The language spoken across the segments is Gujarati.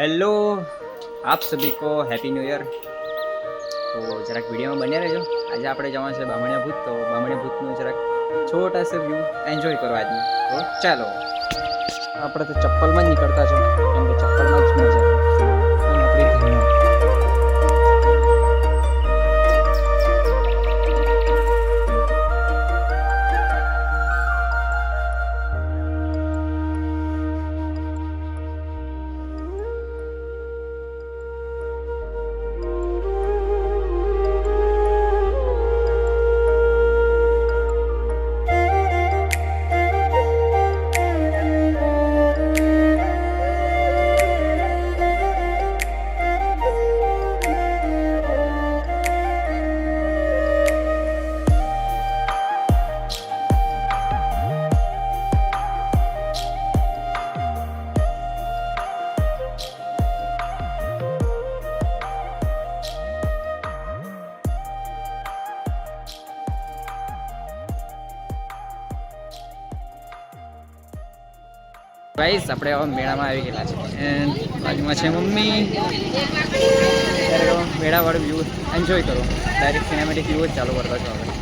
હેલો આપ સભી કો હેપી ન્યૂ યર તો જરાક વિડીયોમાં બન્યા રહેજો. આજે આપણે જવાનું છે બામણિયા ભૂત. તો બામણિયા ભૂતનું જરાક છોટા સે વ્યૂ એન્જોય કરો આજનું. તો ચાલો. આપણે તો ચપ્પલમાં જ નીકળતા છો કેમ કે ચપ્પલમાં જ મજા ગાઈસ આપણે હવે મેળામાં આવી ગયેલા છે એન્ડ બાજુમાં છે મમ્મી. મેળાવાળું વ્યૂ એન્જોય કરો. ડાયરેક્ટ સિનેમેટિક વ્યૂ જ ચાલુ કરતા છો આપણે.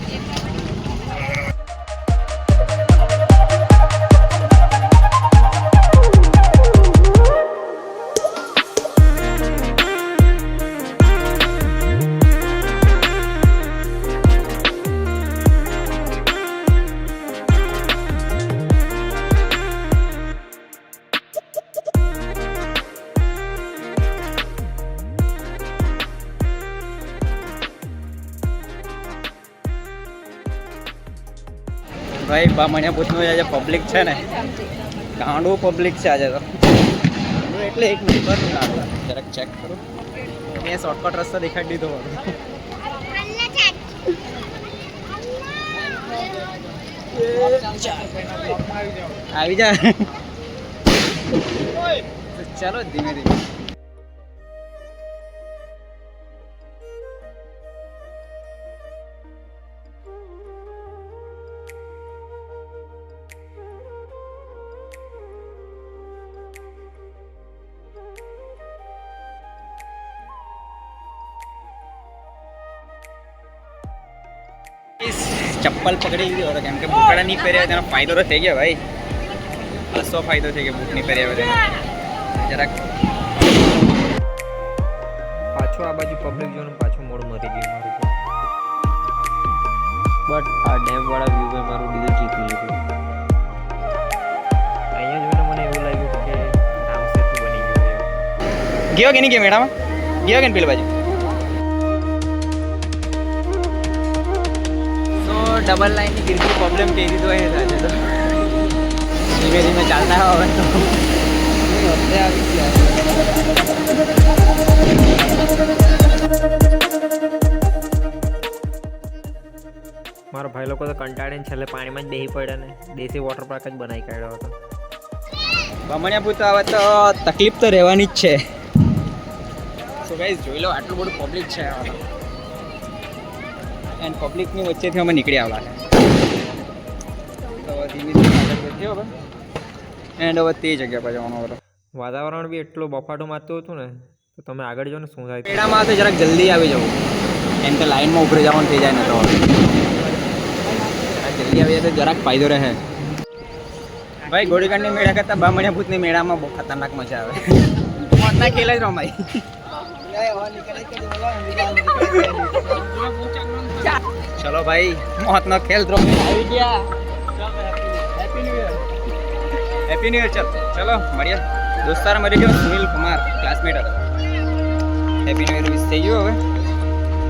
ભાઈ બામણિયા ભૂતનું આજે પબ્લિક છે ને? ગાંડું પબ્લિક છે આજે તો. એટલે એક નંબરનું ગાંડું જરાક ચેક કરું. મેં શોર્ટકટ રસ્તો દેખાડી દીધો મારો. આવી જા. ચાલો ધીમે ધીમે. ચપ્પલ પકડી ગયો હતો કેમ કે બુકડા નહીં પહેર્યા તેનો ફાયદો તો થઈ ગયો ભાઈ. ખાસો ફાયદો થઈ ગયો બુક નહીં પહેર્યા તેનો. જરાક. પાછો આ બાજુ પબ્લિક જોવાનું પાછું મોડ મરી ગયું મારું બટ આ ડેમ વાળા વ્યૂએ મારું દિલ જીતી લીધું. અહીંયા જોઈને મને એવું લાગ્યું કે રામ સેતુ બની ગયું ગયો કે નહીં ગયા મેળામાં? ગયો કે પેલી બાજુ? ડબલ લાઈનની ગિરગી પ્રોબ્લેમ કહી દીધો એ સાથે તો. ધીમે ધીમે ચાલતા હવે તો. વખતે આવી ગયા મારો ભાઈ લોકો તો કંટાળીને છેલ્લે પાણીમાં જ બેસી પડ્યા ને. દેશી વોટર પાર્ક જ બનાવી કાઢ્યો હતો. બમણિયા પૂત આવે તો તકલીફ તો રહેવાની જ છે. સો ગાઈઝ જોઈ લો આટલું બધું પબ્લિક છે. એન્ડ પબ્લિકની વચ્ચેથી અમે નીકળી આવેલા છે. તો ધીમે ધીમે આગળ વધ્યો હવે. એન્ડ હવે તે જગ્યા પર જવાનું હતો વાતાવરણ બી એટલું બફાટું મારતું હતું ને તો તમે આગળ જાઓ ને શું થાય મેળામાં તો જરાક જલ્દી આવી જવું એમ કે લાઈનમાં ઉભરે જવાનું થઈ જાય ને તો. જલ્દી આવી જાય તો જરાક ફાયદો રહે. ભાઈ ગોળીકાંડની મેળા કરતાં બામણિયા ભૂતની મેળામાં બહુ ખતરનાક મજા આવે. મોતના ખેલ જ રમાય. ચલો ભાઈ, મોતનો ખેલ ધ્રો આવી ગયા. હેપી ન્યુ યર ચલ. મળીએ. દોસ્તાર મળી ગયો, સુનિલ કુમાર ક્લાસમેટ હતો. હેપી ન્યુ યર વિશ થઈ ગયું હવે.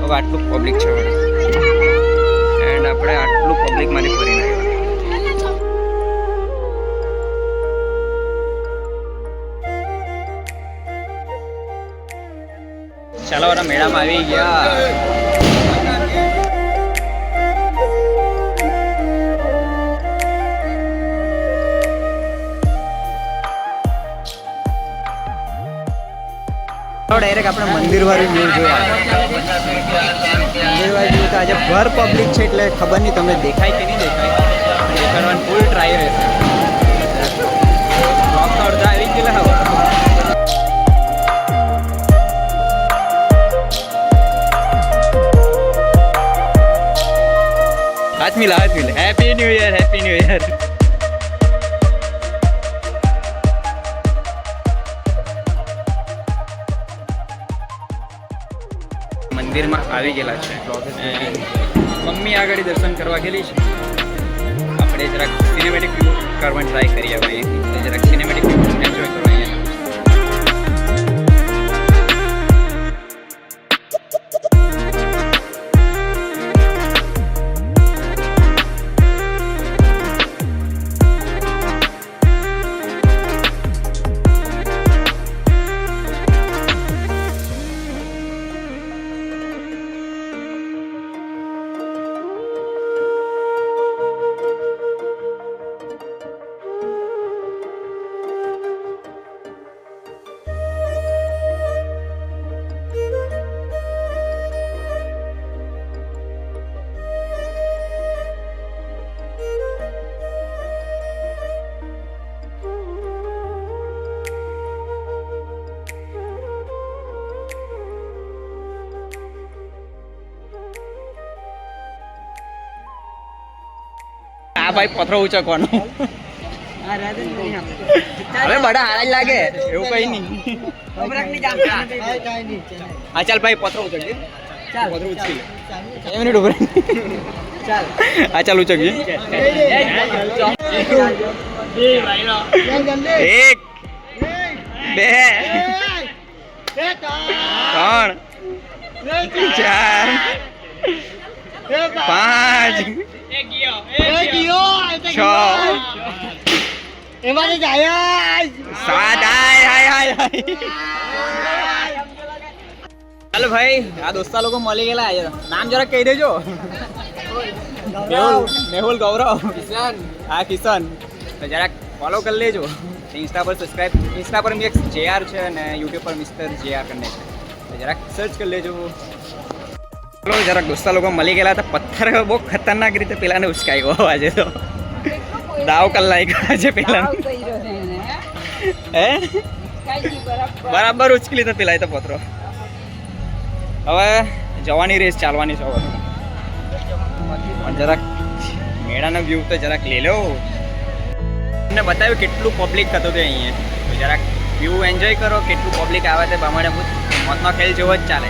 હવે આટલું પબ્લિક છે એન્ડ આપણે આટલું પબ્લિક મારી આવ્યા મેળામાં આવી ગયા. ડાયરેક્ટ આપણે મંદિર વાળું વ્યૂ જોયા મંદિર વાળું વ્યૂ તો આજે ભર પબ્લિક છે એટલે ખબર નહીં, તમને દેખાય કે નહીં દેખાય. દેખાડવાની ફૂલ ટ્રાય રહેશે હાથ મિલા હાથ મિલા happy new year happy new year મંદિરમાં આવી ગયેલા છે. મમ્મી આગળ દર્શન કરવા ગયેલી છે. આપણે જરાક સિનેમેટિક વ્યૂ કરવાની ટ્રાય કરીએ ભાઈ જરાક સિનેમેટિક વ્યૂ એન્જોય કરવા આ ભાઈ પથરો ઉચકવાનો. હવે બધા હારા જ લાગે એવું કઈ નહીં. હા ચાલ ભાઈ પથરો ઉચકજે. પથરો ઉચકી લે. મિનિટ હા ચાલ ઉચકજે. એક બે ત્રણ ચાર પાંચ છ. સાત હાય હાય હાય હાય ચાલો ભાઈ આ દોસ્તા લોકો મળી ગયેલા. નામ જરાક કહી દેજો. મેહુલ મેહુલ ગૌરવ. હા કિશન. તો જરાક ફોલો કરી લેજો. ઇન્સ્ટા પર સબસ્ક્રાઇબ ઇન્સ્ટા પર મેં એક જેઆર છે અને યુટ્યુબ પર મિસ્ટર જેઆર કરીને છે. તો જરાક સર્ચ કરી લેજો. ચલો જરાક દોસ્તા લોકો મળી ગયેલા હતા. પથ્થર બહુ ખતરનાક રીતે પેલાને ઉચકાયો આજે તો. દાવ કલાક આજે પેલા હે? બરાબર. ઉચકી લીધો પેલા તો પથરો હવે જવાની રેસ ચાલવાની છે પણ જરાક મેળાનો વ્યૂ તો જરાક લઈ લો તમને બતાવ્યું કેટલું પબ્લિક થતું હતું અહીંયા. જરાક વ્યૂ એન્જોય કરો કેટલું પબ્લિક આવે તે પ્રમાણે મોતનો ખેલ જેવો જ ચાલે.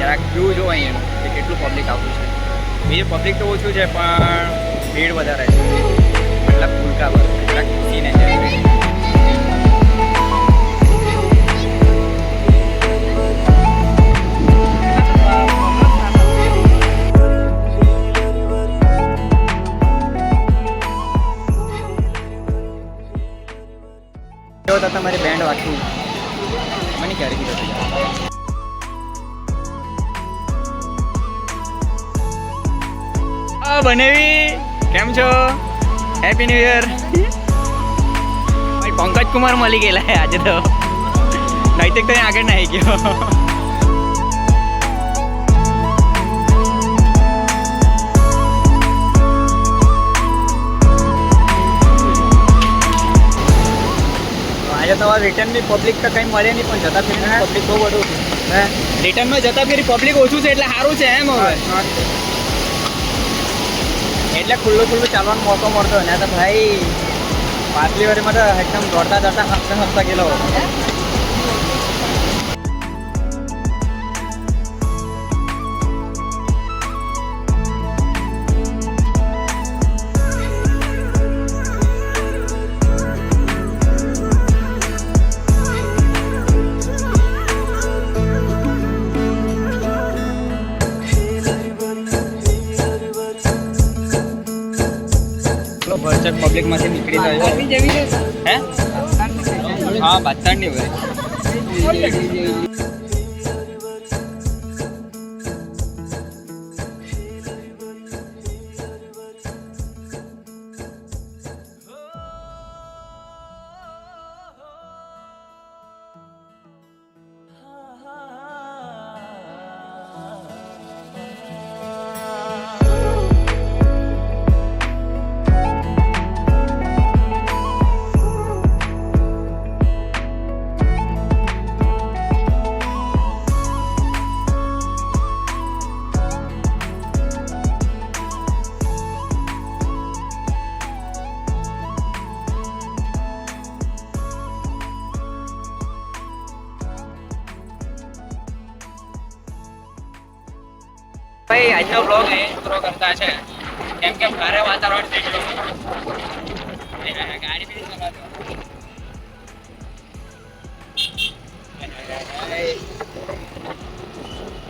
જરાક વ્યૂ જો અહીંયાનું કે કેટલું પબ્લિક આવતું છે. બીજું પબ્લિક તો ઓછું છે, પણ ભીડ વધારે છે. મતલબ ફૂલકા પર જરાક જો, તો તમારી બેન્ડ વાગતું મને ક્યારે કીધું બનેવી. કેમ છો? હેપી ન્યુ યર ભાઈ પંકજ કુમાર મળી ગયેલા આજે તો. નૈતિક તો આગળ નાહી ગયો. આજે તો રિટર્નની પબ્લિક તો કંઈ મળે નહીં પણ જતા ફેરી પબ્લિક બહુ બધું છે. રિટર્નમાં જતા ફેરી પબ્લિક ઓછું છે એટલે સારું છે એમ હવે. એટલે ખુલ્લું ખુલ્લું ચાલવાનો મોકો મળતો ને તો ભાઈ પાછલી વારીમાં તો એકદમ દોડતા દોડતા હસતા હસતા ગયેલો પબ્લિકમાંથી નીકળી જાય હે? હા બાદશાહની હોય. ભાઈ આજનો બ્લોગ અહીં પૂરો કરતા છે. કેમ કે ભારે વાતાવરણ થઈ ગયું ગાડી બી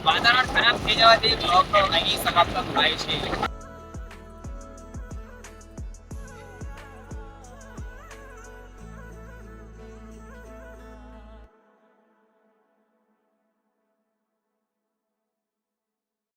વાતાવરણ ખરાબ થઈ જવાથી બ્લોગ અહીં સમાપ્ત થાય છે.